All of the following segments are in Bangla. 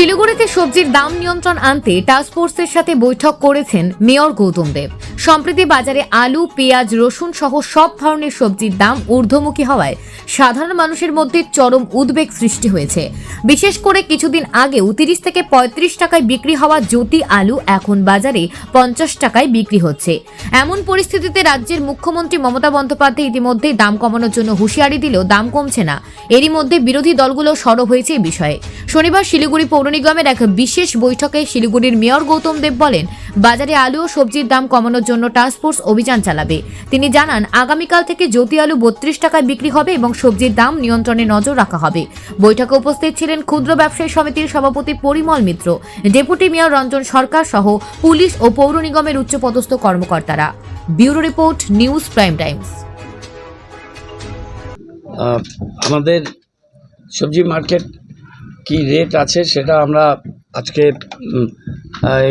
শিলিগুড়িতে সবজির দাম নিয়ন্ত্রণ আনতে টাস্কফোর্সের সাথে বৈঠক করেছেন মেয়র গৌতম দেব। সম্প্রতি বাজারে আলু, পেঁয়াজ, রসুন সহ সব ধরনের সবজির দাম ঊর্ধ্বমুখী হওয়ায় সাধারণ মানুষের মধ্যে চরম উদ্বেগ সৃষ্টি হয়েছে। বিশেষ করে কিছুদিন আগেও তিরিশ থেকে পঁয়ত্রিশ টাকায় বিক্রি হওয়া জ্যোতি আলু এখন বাজারে পঞ্চাশ টাকায় বিক্রি হচ্ছে। এমন পরিস্থিতিতে রাজ্যের মুখ্যমন্ত্রী মমতা বন্দ্যোপাধ্যায় ইতিমধ্যেই দাম কমানোর জন্য হুঁশিয়ারি দিলেও দাম কমছে না। এরই মধ্যে বিরোধী দলগুলো সরব হয়েছে এই বিষয়ে। শনিবার শিলিগুড়ি পৌর নিগমের এক বিশেষ বৈঠকে শিলিগুড়ির মেয়র গৌতম দেব বলেন বাজারে আলু ও সবজির দাম কমানোর জন্য টাস্কফোর্স অভিযান চালাবে। তিনি জানান, আগামীকাল থেকে জ্যোতি আলু বত্রিশ টাকায় বিক্রি হবে এবং সবজির দাম নিয়ন্ত্রণে নজর রাখা হবে। বৈঠকে উপস্থিত ছিলেন ক্ষুদ্র ব্যবসায়ী সমিতির সভাপতি পরিমল মিত্র, ডেপুটি মেয়র রঞ্জন সরকার সহ পুলিশ ও পৌর নিগমের উচ্চপদস্থ কর্মকর্তারা। Bureau report, news prime times. আমাদের সবজি মার্কেট কি রেট আছে সেটা আমরা আজকে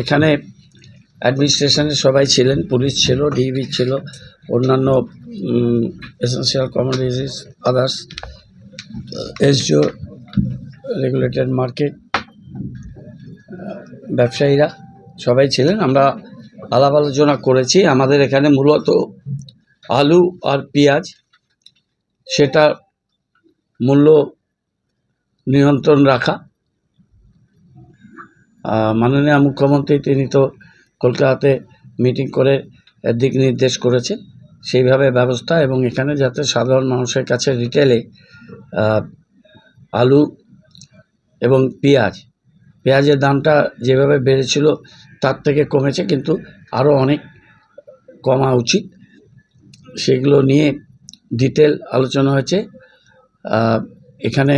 এখানে অ্যাডমিনিস্ট্রেশনের সবাই ছিলেন, পুলিশ ছিল ডিবি ছিল, অন্যান্য essential commodities others SDO regulated market ব্যবসায়ীরা সবাই ছিলেন। আমরা আলাপ আলোচনা করেছি। আমাদের এখানে মূলত আলু আর পেঁয়াজ, সেটা মূল্য নিয়ন্ত্রণ রাখা। মাননীয় মুখ্যমন্ত্রী, তিনি তো কলকাতাতে মিটিং করে দিক নির্দেশ করেছে। সেইভাবে ব্যবস্থা এবং এখানে যাতে সাধারণ মানুষের কাছে রিটেলে আলু এবং পেঁয়াজ, পেঁয়াজের দামটা যেভাবে বেড়েছিল তার থেকে কমেছে কিন্তু আরও অনেক কমা উচিত। সেগুলো নিয়ে ডিটেল আলোচনা হয়েছে। এখানে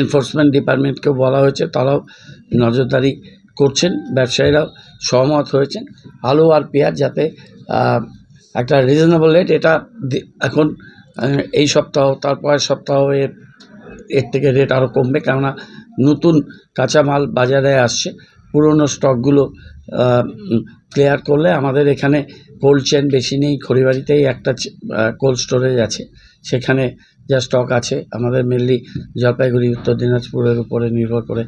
এনফোর্সমেন্ট ডিপার্টমেন্টকেও বলা হয়েছে, তারাও নজরদারি করছেন, ব্যবসায়ীরাও সহমত হয়েছেন। আলু আর পেঁয়াজ যাতে একটা রিজনেবল রেট এটা এখন এই সপ্তাহ তারপরের সপ্তাহ এর এর থেকে রেট আরও কমবে, কেননা নতুন কাঁচামাল বাজারে আসছে। পুরনো স্টকগুলো ক্লিয়ার করলে আমাদের এখানে কোল্ড চেন বেশি নেই, খড়িবাড়িতেই একটা কোল্ড স্টোরেজ আছে। সেখানে যা স্টক আছে, আমাদের মেনলি জলপাইগুড়ি, উত্তর দিনাজপুরের উপরে নির্ভর করে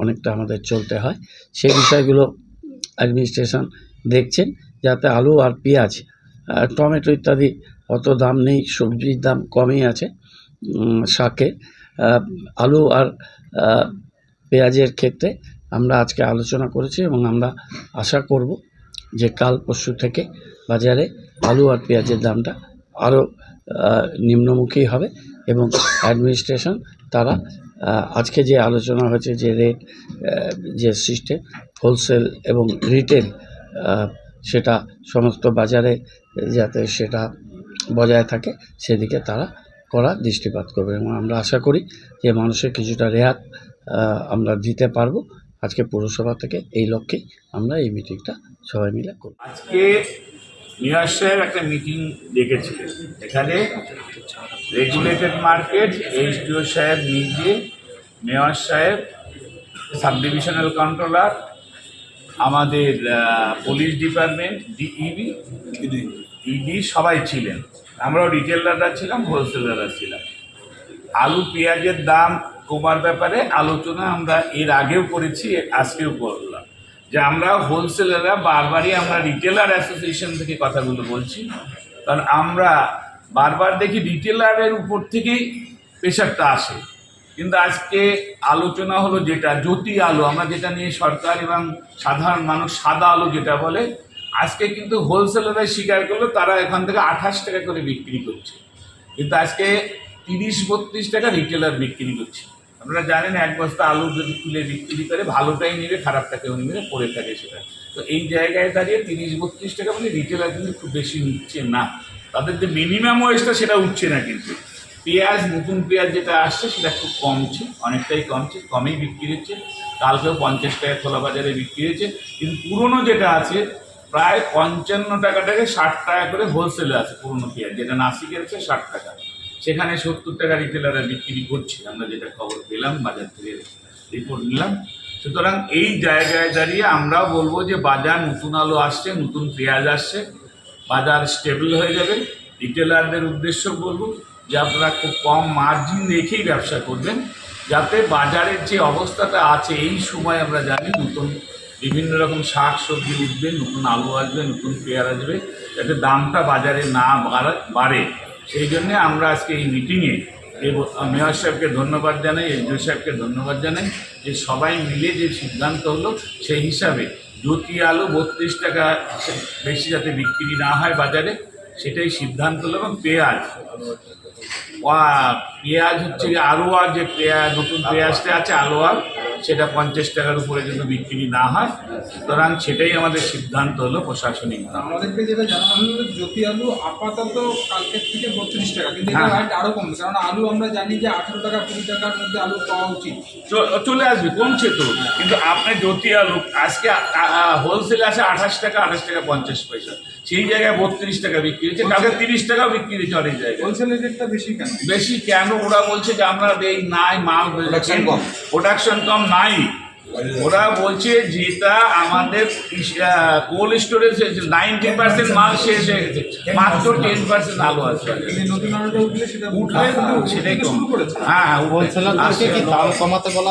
অনেকটা আমাদের চলতে হয়। সেই বিষয়গুলো অ্যাডমিনিস্ট্রেশন দেখছেন যাতে আলু আর পেঁয়াজ টমেটো ইত্যাদি অত দাম নেই, সবজির দাম কমই আছে। শাকে আলু আর পেঁয়াজের ক্ষেত্রে আমরা আজকে আলোচনা করেছি এবং আমরা আশা করব যে কাল পরশু থেকে বাজারে আলু আর পেঁয়াজের দামটা আরও নিম্নমুখী হবে এবং অ্যাডমিনিস্ট্রেশন তারা আজকে যে আলোচনা হয়েছে যে রেট যে সিস্টেম হোলসেল এবং রিটেল সেটা সমস্ত বাজারে যাতে সেটা বজায় থাকে, সেদিকে তারা করা দৃষ্টিপাত করবে এবং আমরা আশা করি যে মানুষের কিছুটা রেহাত আমরা দিতে পারব। আজকে পৌরসভা থেকে এই লক্ষ্যে আমরা এই মিটিংটা সবাই মিলে করব। আজকে মেয়র সাহেব একটা মিটিং ডেকেছিলেন এখানে রেগুলেটেড মার্কেট এইচডিও সাহেব নিজে, মেয়র সাহেব সাব ডিভিশনাল কন্ট্রোলার আমাদের পুলিশ ডিপার্টমেন্ট ডিইবি ইডি সবাই ছিলেন। আমরাও রিটেলাররা ছিলাম হোলসেলাররা ছিলাম। আলু, পেঁয়াজের দাম কমার ব্যাপারে আলোচনা আমরা এর আগেও করেছি, আজকেও করলাম যে আমরা হোলসেলাররা বারবারই আমরা রিটেলার অ্যাসোসিয়েশন থেকে কথাগুলো বলছি। কারণ আমরা বারবার দেখি রিটেলারের উপর থেকেই প্রেশারটা আসে। কিন্তু আজকে আলোচনা হলো যেটা, জ্যোতি আলো, আমরা যেটা নিয়ে সরকার এবং সাধারণ মানুষ সাদা আলো যেটা বলে, আজকে কিন্তু হোলসেলাররা স্বীকার করল, তারা এখান থেকে আঠাশ টাকা করে বিক্রি করছে। কিন্তু আজকে তিরিশ বত্রিশ টাকা রিটেলার বিক্রি করছে। আপনারা জানেন এক বস্তা আলু যদি তুলে বিক্রি করে ভালোটাই নেবে খারাপটা কেউ নেবে, পড়ে থাকে সেটা। তো এই জায়গায় দাঁড়িয়ে তিরিশ, বত্রিশ টাকা মানে রিটেলার কিন্তু খুব বেশি নিচ্ছে না। তাদের যে মিনিমাম ওয়েজটা সেটা উঠছে না কিন্তু। পেঁয়াজ, নতুন পেঁয়াজ যেটা আসছে, সেটা খুব কমছে, অনেকটাই কমছে, কমেই বিক্রি হচ্ছে। কালকেও পঞ্চাশ টাকা খোলা বাজারে বিক্রি হয়েছে। কিন্তু পুরনো যেটা আছে, প্রায় পঞ্চান্ন টাকা থেকে ষাট টাকা করে হোলসেলে আছে পুরনো পেঁয়াজ, যেটা নাসিকের আছে ষাট টাকা। সেখানে সত্তর টাকা রিটেলাররা বিক্রি করছে আমরা যেটা খবর পেলাম, বাজার থেকে রিপোর্ট নিলাম। সুতরাং এই জায়গায় দাঁড়িয়ে আমরাও বলব যে বাজার নতুন আলো আসছে, নতুন পেঁয়াজ আসছে, বাজার স্টেবল হয়ে যাবে। রিটেলারদের উদ্দেশ্য বলব যে আপনারা খুব কম মার্জিন রেখেই ব্যবসা করবেন, যাতে বাজারের যে অবস্থাটা আছে, এই সময় আমরা জানি নতুন বিভিন্ন রকম শাক সবজি উঠবে, নতুন আলু আসবে, নতুন পেয়ার আসবে, যাতে দামটা বাজারে না বাড়া- সেই জন্যে আমরা আজকে এই মিটিংয়ে মেয়র সাহেবকে ধন্যবাদ জানাই এসডিও সাহেবকে ধন্যবাদ জানাই যে সবাই মিলে যে সিদ্ধান্ত হলো, সেই হিসাবে জ্যোতি আলু বত্রিশ টাকা বেশি যাতে বিক্রি না হয় বাজারে, সেটাই সিদ্ধান্ত হলো এবং পেঁয়াজ। পেঁয়াজ হচ্ছে আলোয়ার যে পেঁয়াজ নতুন পেঁয়াজটা আছে, আলোয়ার সেটা পঞ্চাশ টাকার উপরে যেন বিক্রি না হয় সুতরাং সেটাই আমাদের সিদ্ধান্ত হলো প্রশাসনিক আমাদেরকে যেটা জানানো হলো জ্যোতি আলু আপাতত কালকের থেকে বত্রিশ টাকা কিন্তু হ্যাঁ। আরও কমবে কারণ আলু আমরা জানি যে আঠারো টাকা কুড়ি টাকার মধ্যে আলু পাওয়া উচিত। চলে আসবে কমছে তো কিন্তু আপনার জ্যোতি আলু আজকে হোলসেল আছে আঠাশ টাকা আঠাশ টাকা পঞ্চাশ পয়সা। সেই জায়গায় বত্রিশ টাকা বিক্রি হচ্ছে কালকে তিরিশ টাকাও বিক্রি হচ্ছে অনেক জায়গায়। রেটটা বেশি কেন? বেশি কেন? ওরা বলছে যে আমরা এই নাই মাল। প্রোডাকশন কম। নাই। ওরা বলছে যেটা আমাদের কোল্ড স্টোরেজ নাইনটি পার্সেন্ট মাল শেষ হয়ে গেছে মাত্র টেন পার্সেন্ট আলু আছে। উঠলে সেটাই কম। হ্যাঁ হ্যাঁ দাম কমাতে বলা